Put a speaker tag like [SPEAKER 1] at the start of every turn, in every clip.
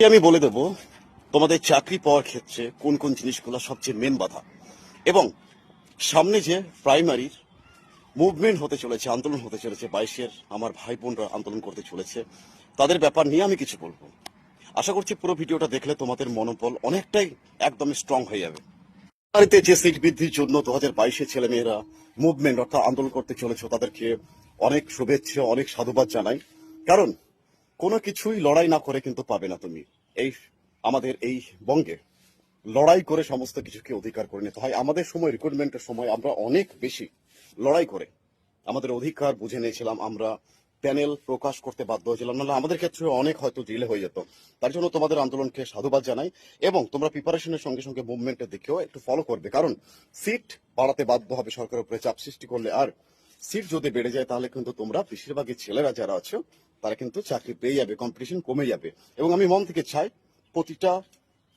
[SPEAKER 1] আমি বলে দেব? তোমাদের চাকরি পাওয়ার ক্ষেত্রে কোন কোন জিনিসগুলো সবচেয়ে মেন বাধা? এবং সামনে যে প্রাইমারির মুভমেন্ট হতে চলেছে, আন্দোলন হতে চলেছে, বাইশের আমার ভাই বোনরা আন্দোলন করতে চলেছে, তাদের ব্যাপার নিয়ে আমি কিছু বলব। আশা করছি পুরো ভিডিওটা দেখলে তোমাদের মনোবল অনেকটাই একদম স্ট্রং হয়ে যাবে। বাড়িতে যে সিট বৃদ্ধির জন্য দু হাজার বাইশে ছেলেমেয়েরা মুভমেন্ট অর্থাৎ আন্দোলন করতে চলেছে, তাদেরকে অনেক শুভেচ্ছা, অনেক সাধুবাদ জানাই। কারণ কোনো কিছুই লড়াই না করে কিন্তু পাবে না তুমি। এই আমাদের এই বঙ্গে লড়াই করে সমস্ত কিছুকে অধিকার করে নিতে হয়। আমাদের সময় রিক্রুটমেন্টের সময় আমরা অনেক বেশি লড়াই করে। আমাদের অধিকার বুঝে নিয়েছিলাম আমরা প্যানেল প্রকাশ করতে বাধ্য হয়েছিলাম। নাহলে আমাদের ক্ষেত্রে অনেক হয়তো ডিলে হয়ে যেত। তার জন্য তোমাদের আন্দোলনকে সাধুবাদ জানাই এবং তোমরা প্রিপারেশনের সঙ্গে সঙ্গে মুভমেন্টের দিকেও একটু ফলো করবে। কারণ সিট বাড়াতে বাধ্য হবে সরকারের উপরে চাপ সৃষ্টি করলে। আর সিট যদি বেড়ে যায় তাহলে কিন্তু তোমরা বেশিরভাগই ছেলেরা যারা আছো তারা কিন্তু চাকরি পেয়ে যাবে কম্পিটিশন কমে যাবে। এবং আমি মন থেকে চাই প্রতিটা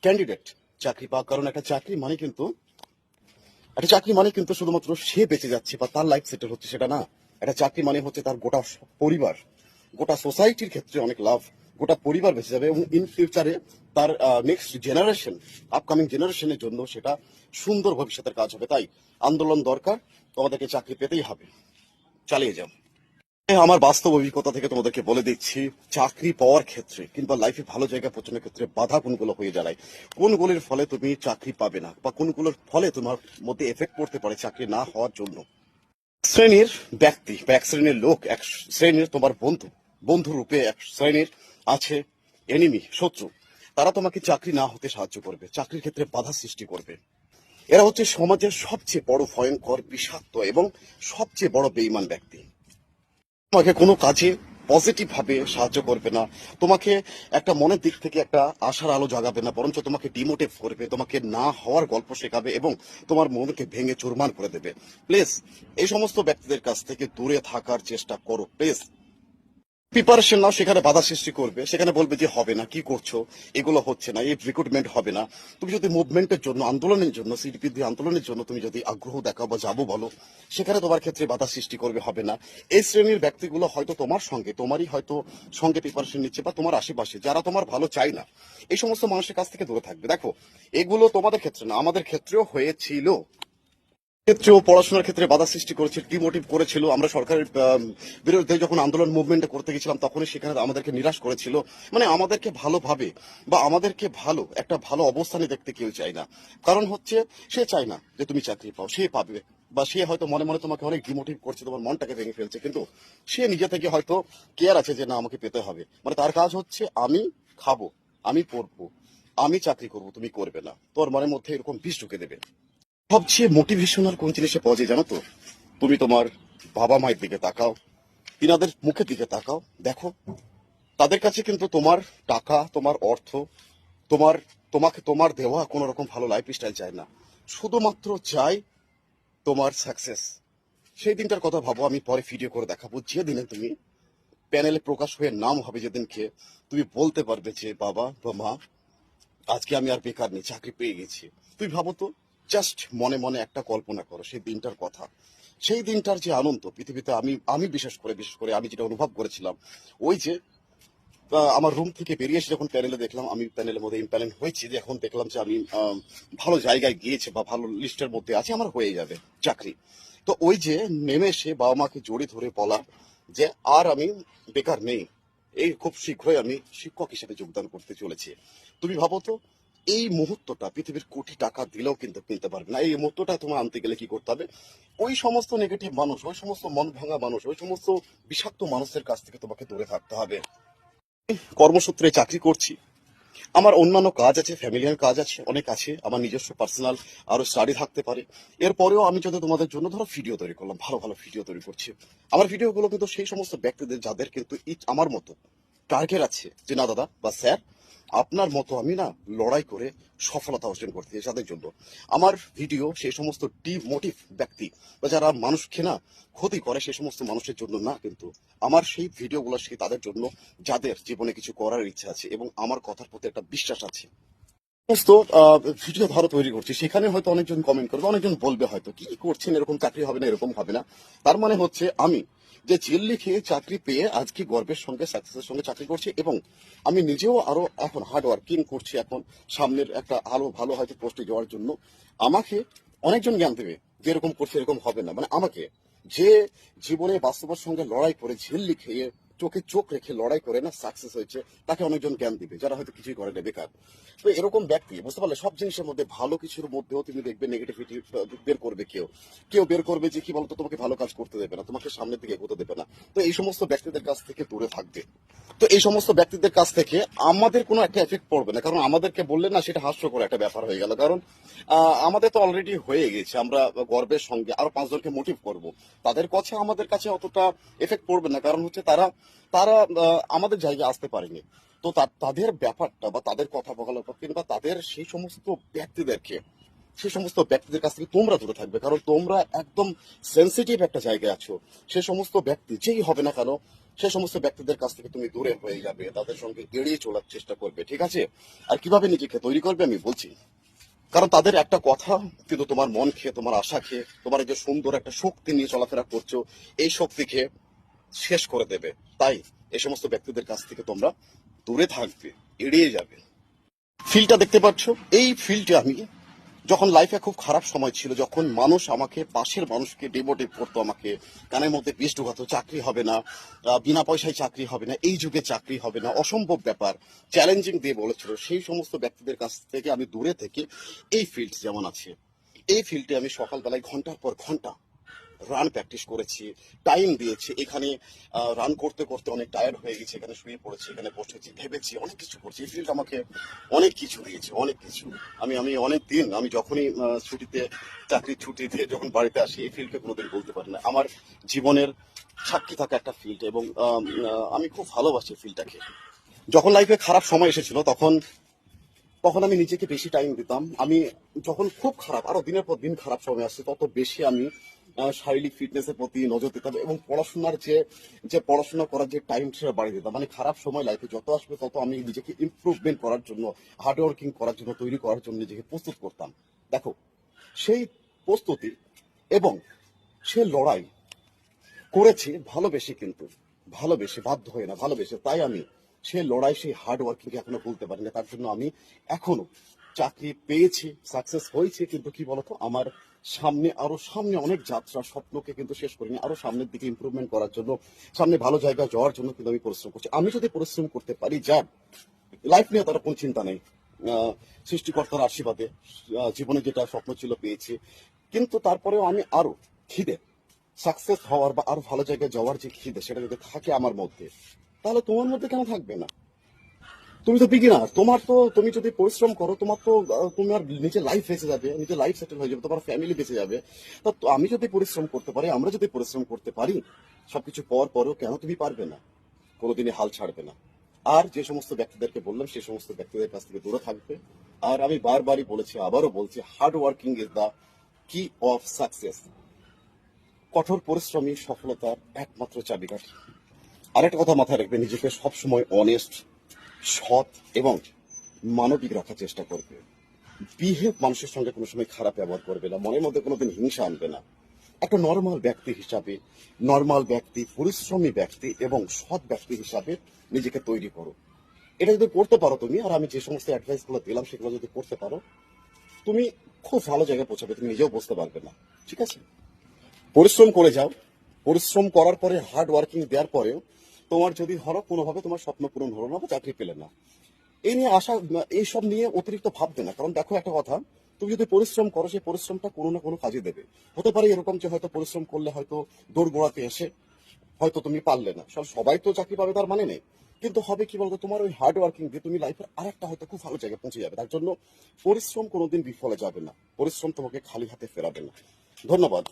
[SPEAKER 1] ক্যান্ডিডেট চাকরি পাক, কারণ একটা চাকরি মানে কিন্তু, একটা চাকরি মানে কিন্তু শুধুমাত্র সে বেঁচে যাচ্ছে বা তার লাইফ সেটেল হচ্ছে সেটা না। একটা চাকরি মানে হচ্ছে তার গোটা পরিবার, গোটা সোসাইটির ক্ষেত্রে অনেক লাভ গোটা পরিবার বেঁচে যাবে এবং ইন ফিউচারে তার নেক্সট জেনারেশন আপকামিং জেনারেশনের জন্য সেটা সুন্দর ভবিষ্যতের কাজ হবে। তাই আন্দোলন দরকার, তোমাদেরকে চাকরি পেতেই হবে। চালিয়ে যাও। আমার বাস্তব অভিজ্ঞতা থেকে তোমাদেরকে বলে দিচ্ছি, চাকরি পাওয়ার ক্ষেত্রে কিংবা লাইফে ভালো জায়গা পৌঁছানোর ক্ষেত্রে বাধা কোনগুলো হয়ে দাঁড়ায়? কোনগুলোর ফলে তুমি চাকরি পাবে না? বা কোনগুলোর ফলে তোমার মধ্যে এফেক্ট পড়তে পারে চাকরি না হওয়ার জন্য? শ্রেণির ব্যক্তি বা এক শ্রেণির লোক, এক শ্রেণির তোমার বন্ধু বন্ধু রূপে এক শ্রেণির আছে এনিমি শত্রু, তারা তোমাকে চাকরি না হতে সাহায্য করবে, চাকরির ক্ষেত্রে বাধা সৃষ্টি করবে। এরা হচ্ছে সমাজের সবচেয়ে বড় ভয়ঙ্কর, বিষাক্ত এবং সবচেয়ে বড় বেইমান ব্যক্তি। তোমাকে কোনো কাজে পজিটিভভাবে সাহায্য করবে না। তোমাকে একটা মনের দিক থেকে একটা আশার আলো জাগাবে না, বরঞ্চ তোমাকে ডিমোটিভ করবে, তোমাকে না হওয়ার গল্প শেখাবে এবং তোমার মনকে ভেঙে চুরমান করে দেবে। প্লিজ এই সমস্ত ব্যক্তিদের কাছ থেকে দূরে থাকার চেষ্টা করো প্লিজ প্রিপারেশন নাও, সেখানে বাধা সৃষ্টি করবে। সেখানে বলবে যে, হবে না, কি করছ? এগুলো হচ্ছে না, এই রিক্রুটমেন্ট হবে না। তুমি যদি মুভমেন্টের জন্য, আন্দোলনের জন্য সিডিপি আন্দোলনের জন্য তুমি যদি আগ্রহ দেখাও বা যাব বলো, সেখানে তোমার ক্ষেত্রে বাধা সৃষ্টি করবে, হবে না। এই শ্রেণির ব্যক্তিগুলো হয়তো তোমার সঙ্গে, তোমারই হয়তো সঙ্গে প্রিপারেশন নিচ্ছে বা তোমার আশেপাশে, যারা তোমার ভালো চায় না, এই সমস্ত মানুষের কাছ থেকে দূরে থাকবে। দেখো, এগুলো তোমাদের ক্ষেত্রে না, আমাদের ক্ষেত্রেও হয়েছিল। ক্ষেত্রেও পড়াশোনার ক্ষেত্রে বাধা সৃষ্টি করেছে ডিমোটিভ করেছিল। আমরা সরকারের বিরুদ্ধে যখন আন্দোলন মুভমেন্ট করতে গেছিলাম, তখনই সেখানে আমাদেরকে নিরাশ করেছিল। মানে আমাদেরকে ভালোভাবে বা আমাদেরকে ভালো, একটা ভালো অবস্থানে দেখতে কেউ চায় না। কারণ হচ্ছে, সে চায় না যে তুমি চাকরি পাও, সে পাবে। বা সে হয়তো মনে মনে তোমাকে অনেক ডিমোটিভ করছে, তোমার মনটাকে ভেঙে ফেলছে, কিন্তু সে নিজে থেকে হয়তো কেয়ার আছে যে না, আমাকে পেতে হবে। মানে তার কাজ হচ্ছে, আমি খাব, আমি পড়ব, আমি চাকরি করব, তুমি করবে না। তোর মনের মধ্যে এরকম বিষ ঢুকে দেবে। সবচেয়ে মোটিভেশনাল কোন জিনিসে পাওয়া যায় জানো তো? তুমি তোমার বাবা মায়ের দিকে তাকাও, তিনাদের মুখের দিকে তাকাও, দেখো। তাদের কাছে কিন্তু তোমার টাকা, তোমার অর্থ, তোমার, তোমাকে তোমার দেওয়া কোনো রকম ভালো লাইফ স্টাইল চায় না। শুধুমাত্র চাই তোমার সাকসেস সেই দিনটার কথা ভাবো, আমি পরে ভিডিও করে দেখাবো। যে দিনে তুমি প্যানেলে প্রকাশ হয়ে নাম হবে, যেদিনকে তুমি বলতে পারবে যে, বাবা বা মা, আজকে আমি আর বেকার নেই, চাকরি পেয়ে গেছি। তুই ভাবো তো? জাস্ট মনে মনে একটা কল্পনা করো, সেই দিনটার কথা। সেই দিনটার যে আনন্দ, পৃথিবীতে আমি আমি বিশেষ করে বিশেষ করে আমি যেটা অনুভব করেছিলাম, ওই যে আমার রুম থেকে বেরিয়ে এসে যখন প্যানেলে দেখলাম, আমি প্যানেলের মধ্যে ইম্প্যানেন্ট হয়েছি যে এখন দেখলাম যে আমি ভালো জায়গায় গিয়েছে বা ভালো লিস্টের মধ্যে আছে, আমার হয়ে যাবে, চাকরি। তো ওই যে নেমে এসে বাবা মাকে জড়িয়ে ধরে বলা যে, আর আমি বেকার নেই। এই খুব শীঘ্রই আমি শিক্ষক হিসেবে যোগদান করতে চলেছি। তুমি ভাবো তো এই মুহূর্তটা পৃথিবীর কোটি টাকা দিলেও কিন্তু কিনতে পারবে না। এই মুহূর্তটা তোমার আনতে গেলে কি করতে হবে? ওই সমস্ত নেগেটিভ মানুষ, ওই সমস্ত মন ভাঙা মানুষ, ওই সমস্ত বিষাক্ত মানুষের কাছ থেকে তোমাকে দূরে থাকতে হবে। কর্মসূত্রে চাকরি করছি। আমার অন্যান্য কাজ আছে ফ্যামিলিয়ার কাজ আছে, অনেক আছে, আমার নিজস্ব পার্সোনাল আরও স্টাডি থাকতে পারে। এরপরেও আমি যদি তোমাদের জন্য ধরো ভিডিও তৈরি করলাম, ভালো ভালো ভিডিও তৈরি করছি। আমার ভিডিওগুলো কিন্তু সেই সমস্ত ব্যক্তিদের, যাদের কিন্তু আমার মতো টার্গেট আছে যে, না দাদা বা স্যার আপনার মতো আমি না লড়াই করে সফলতা অর্জন করতে চাই তাদের জন্য। আমার ভিডিও সেই সমস্ত ডিমোটিভ ব্যক্তি বা যারা মানুষকে না ক্ষতি করে সেই সমস্ত মানুষের জন্য না, কিন্তু আমার সেই ভিডিওগুলো সেই তাদের জন্য যাদের জীবনে কিছু করার ইচ্ছা আছে এবং আমার কথার প্রতি একটা বিশ্বাস আছে। সমস্ত ভিডিও ধরো তৈরি করছি, সেখানে হয়তো অনেকজন কমেন্ট করবে, অনেকজন বলবে হয়তো, কি করছেন? এরকম চাকরি হবে না, এরকম হবে না। তার মানে হচ্ছে আমি যে জেল লিখে চাকরি পেয়ে আজকে গর্বের সঙ্গে সাকসেসের সঙ্গে চাকরি করছে? এবং আমি নিজেও আরও এখন হার্ড ওয়ার্কিং করছি এখন, সামনের একটা আরও ভালো হয়তো পোস্টে যাওয়ার জন্য। আমাকে অনেকজন জ্ঞান দেবে যে এরকম করছে, এরকম হবে না। মানে আমাকে যে জীবনে বাস্তবের সঙ্গে লড়াই করে ঝিল লিখে চোখে চোখ রেখে লড়াই করে না সাকসেস হয়েছে, তাকে অনেকজন জ্ঞান দিবে, যারা হয়তো কিছুই করে না, বেকার। তো এরকম ব্যক্তি, বুঝতে পারলে, সব জিনিসের মধ্যে ভালো কিছুর মধ্যেও তুমি দেখবে নেগেটিভিটি বের করবে কেউ। কেউ বের করবে যে, কি বলতো, তোমাকে ভালো কাজ করতে দেবে না, তোমাকে সামনের দিকে এগোতে দেবে না। তো এই সমস্ত ব্যক্তিদের কাছ থেকে দূরে থাকবে। তো এই সমস্ত ব্যক্তিদের কাছ থেকে আমাদের কোনো একটা এফেক্ট পড়বে না, কারণ আমাদেরকে বললে না, সেটা হাস্যকর একটা ব্যাপার হয়ে গেল। কারণ আমাদের তো অলরেডি হয়ে গেছে, আমরা গর্বের সঙ্গে আরও পাঁচজনকে মোটিভ করব। তাদের কাছে, আমাদের কাছে অতটা এফেক্ট পড়বে না, কারণ হচ্ছে তারা তারা আমাদের জায়গায় আসতে পারেনি। তো তাদের ব্যাপারটা বা তাদের কথা বলা কিংবা তাদের সেই সমস্ত ব্যক্তিদেরকে সেই সমস্ত ব্যক্তিদের কাছ থেকে তোমরা দূরে থাকবে। কারণ তোমরা একদম সেন্সিটিভ একটা জায়গায় আছো। সে সমস্ত ব্যক্তি যেই হবে না কেন, সে সমস্ত ব্যক্তিদের কাছ থেকে তুমি দূরে হয়ে যাবে, তাদের সঙ্গে এড়িয়ে চলার চেষ্টা করবে, ঠিক আছে? আর কীভাবে নিজেকে তৈরি করবে আমি বলছি। কারণ তাদের একটা কথা, কিন্তু তোমার মন খেয়ে, তোমার আশা খেয়ে, তোমার যে সুন্দর একটা শক্তি নিয়ে চলাফেরা করছ, এই শক্তিকে শেষ করে দেবে। তাই এই সমস্ত ব্যক্তিদের কাছ থেকে তোমরা দূরে থাকবে, এড়িয়ে যাবে। ফিলটা দেখতে পাচ্ছ? এই ফিলটা আমি যখন লাইফে খুব খারাপ সময় ছিল, যখন মানুষ আমাকে, পাশের মানুষকে ডিমোটিভ করতো আমাকে, কানের মধ্যে বিষ ঢুকাতো, চাকরি হবে না বিনা পয়সায় চাকরি হবে না, এই যুগে চাকরি হবে না, অসম্ভব ব্যাপার চ্যালেঞ্জিং দিয়ে বলেছিল। সেই সমস্ত ব্যক্তিদের কাছ থেকে আমি দূরে থেকে এই ফিল্ড যেমন আছে, এই ফিল্ডে আমি সকালবেলায় ঘণ্টার পর ঘণ্টা রান প্র্যাকটিস করেছি টাইম দিয়েছি। এখানে রান করতে করতে অনেক টায়ার্ড হয়ে গেছে, এখানে শুয়ে পড়েছি, এখানে বসেছি, ভেবেছি অনেক কিছু করছি। এই ফিল্ড আমাকে অনেক কিছু দিয়েছে, অনেক কিছু। আমি আমি অনেক দিন, আমি যখনই ছুটিতে, চাকরির ছুটিতে যখন বাড়িতে আসি, এই ফিল্ডকে কোনোদিন বলতে পারি না। আমার জীবনের সাক্ষী থাকা একটা ফিল্ড এবং আমি খুব ভালোবাসি ফিল্ডটাকে যখন লাইফে খারাপ সময় এসেছিল, তখন তখন আমি নিজেকে বেশি টাইম দিতাম। আমি যখন খুব খারাপ, আরও দিনের পর দিন খারাপ সময় আসছে, তত বেশি আমি শারীরিক ফিটনেসের প্রতি নজর দিতাম এবং পড়াশোনার যে যে পড়াশোনা করার যে টাইম সেটা বাড়িয়ে দিতাম মানে খারাপ সময় লাইফে যত আসবে তত আমি নিজেকে ইমপ্রুভমেন্ট করার জন্য হার্ড ওয়ার্কিং করার জন্য, তৈরি করার জন্য নিজেকে প্রস্তুত করতাম। দেখো, সেই প্রস্তুতি এবং সে লড়াই করেছি ভালোবেসে কিন্তু, ভালোবেসে, বাধ্য হয়ে না, ভালোবেসে। তাই আমি সে লড়াই, সেই হার্ড ওয়ার্কিং এখনও ভুলতে পারি না তার জন্য আমি এখনও চাকরি পেয়েছি সাকসেস হয়েছে, কিন্তু কি বলতো? আমার সামনে, আরও সামনে অনেক যাত্রা, স্বপ্নকে কিন্তু শেষ করিনি, আরও সামনের দিকে ইমপ্রুভমেন্ট করার জন্য, সামনে ভালো জায়গায় যাওয়ার জন্য কিন্তু আমি পরিশ্রম করছি। আমি যদি পরিশ্রম করতে পারি যার লাইফ নিয়ে তার কোনো চিন্তা নেই। সৃষ্টিকর্তার আশীর্বাদে জীবনে যেটা স্বপ্ন ছিল পেয়েছি। কিন্তু তারপরেও আমি আরও খিদে সাকসেস হওয়ার বা আরও ভালো জায়গায় যাওয়ার যে খিদে, সেটা যদি থাকে আমার মধ্যে, তাহলে তোমার মধ্যে কেন থাকবে না? তুমি তো বিগিনার তোমার তো, তুমি যদি পরিশ্রম করো, তোমার তো তোমার নিজের লাইফ বেঁচে যাবে নিজের লাইফ সেটেল হয়ে যাবে, তোমার ফ্যামিলি বেঁচে যাবে। তো আমি যদি পরিশ্রম করতে পারি, আমরা যদি পরিশ্রম করতে পারি, সবকিছু পর পরেও কেন তুমি পারবে না? কোনোদিনই হাল ছাড়বে না। আর যে সমস্ত ব্যক্তিদেরকে বললাম সেই সমস্ত ব্যক্তিদের কাছ থেকে দূরে থাকবে। আর আমি বারবারই বলেছি, আবারও বলছি hard working is the key of success কঠোর পরিশ্রমী সফলতার একমাত্র চাবিকাঠি। আরেকটা কথা মাথায় রাখবে, নিজেকে সবসময় অনেস্ট সৎ এবং মানবিক রাখার চেষ্টা করবে। বিহেভ মানুষের সঙ্গে কোনো সময় খারাপ ব্যবহার করবে না, মনের মধ্যে কোনোদিন হিংসা আনবে না। একটা নর্মাল ব্যক্তি হিসাবে নর্মাল ব্যক্তি, পরিশ্রমী ব্যক্তি এবং সৎ ব্যক্তি হিসাবে নিজেকে তৈরি করো। এটা যদি করতে পারো তুমি, আর আমি যে সমস্ত অ্যাডভাইসগুলো দিলাম, সেগুলো যদি করতে পারো, তুমি খুব ভালো জায়গায় পৌঁছাবে, তুমি নিজেও বুঝতে পারবে না। ঠিক আছে? পরিশ্রম করে যাও। পরিশ্রম করার পরে হার্ড ওয়ার্কিং দেওয়ার পরেও তোমার যদি ধরো, কোনোভাবে তোমার স্বপ্ন পূরণ হলো না, বা চাকরি পেলে না। এই নিয়ে আশা এইসব নিয়ে অতিরিক্ত ভাববে না। কারণ দেখো একটা কথা, তুমি যদি পরিশ্রম করো সেই পরিশ্রমটা কোনো না কোনো কাজে দেবে। হতে পারে এরকম যে হয়তো পরিশ্রম করলে হয়তো দৌড় গোড়াতে এসে হয়তো তুমি পারলে না। সব- সবাই তো চাকরি পাবে, তার মানে নেই। কিন্তু হবে কি বলতো, তোমার ওই হার্ড ওয়ার্কিং দিয়ে তুমি লাইফের আরেকটা হয়তো খুব ভালো জায়গায় পৌঁছে যাবে। তার জন্য পরিশ্রম কোনোদিন বিফলে যাবে না। পরিশ্রম তোমাকে খালি হাতে ফেরাবে না। ধন্যবাদ।